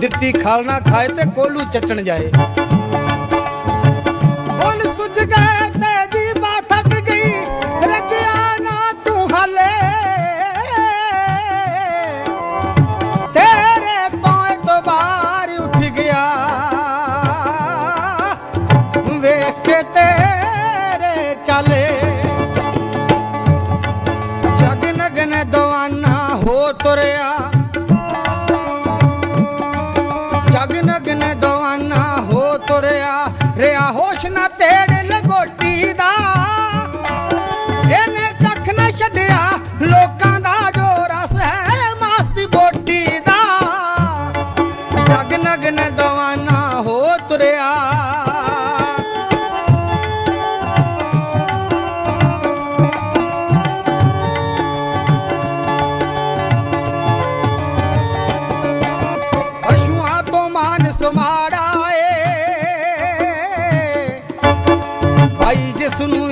ਦਿੱਤੀ ਖਲ ਨਾ ਖਾਏ ਤੇ ਕੋਲੂ ਚੱਟਣ ਜਾਏ। ਹੁਣ ਸੁੱਜ ਗਏ ਤੇ ਜੀਬਾ ਥੱਕ ਗਈ ਰਜਿਆ ਨਾ ਤੂੰ ਹਲੇ। ਤੇਰੇ ਤੋਂ ਇਤਬਾਰ ਉੱਠ ਗਿਆ। ਵੇਖ ਕੇ ਤੇਰੇ ਚਲੇ। ਜਗ ਨਗਨ ਦਵਾਨਾ ਹੋ ਤੁਰਿਆ। ਦਵਾਨਾ ਹੋ ਤੁਰਿਆ ਰਿਆ ਹੋਸ਼ ਨਾ ਤੇ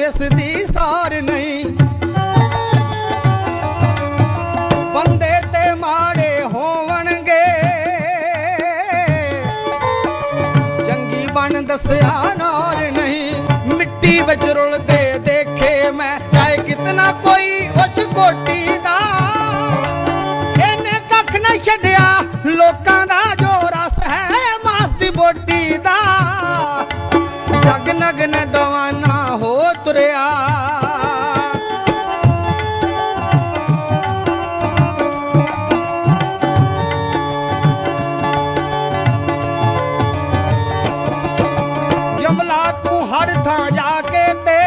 ਇਸ ਦੀ ਸਾਰ ਨਹੀਂ। ਬੰਦੇ ਤੇ ਮਾੜੇ ਹੋਵਣਗੇ। ਚੰਗੀ ਬਣ ਦੱਸਿਆ ਨਾਰ ਨਹੀਂ। ਮਿੱਟੀ ਵਿੱਚ ਰੁਲਦੇ ਦੇਖੇ ਮੈਂ, ਚਾਹੇ ਕਿਤਨਾ ਕੋਈ ਉੱਚ ਕੋਟੀ ਦਾ। ਇਹਨੇ ਕੱਖ ਨਾ ਛੱਡਿਆ, ਲੋਕਾਂ ਦਾ ਜੋ ਰਸ ਹੈ ਮਾਸ ਦੀ ਬੋਟੀ ਦਾ। ਜਗ ਨਗਨ ਦਵਾਨ ਜਮਲਾ ਤੂੰ ਹਰ ਥਾਂ ਜਾ ਕੇ ਤੇ।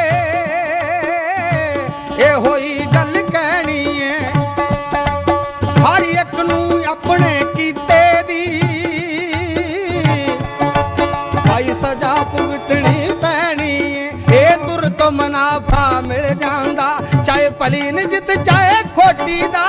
ਇਹ ਹੋਈ ਗੱਲ ਕਹਿਣੀ ਏ। ਹਰ ਇੱਕ ਨੂੰ ਆਪਣੇ ਕੀਤੇ ਦੀ। ਭਾਈ ਸਜ਼ਾ ਭੁਗਤਣੀ ਪੈਣੀ ਏ। ਇਹ ਦੁਰ ਤੋਂ ਮਨਾਫਾ ਮਿਲ ਜਾਂਦਾ। ਚਾਹੇ ਭਲੀ ਨਿਜਤ, ਚਾਹੇ ਖੋਟੀ ਦਾ।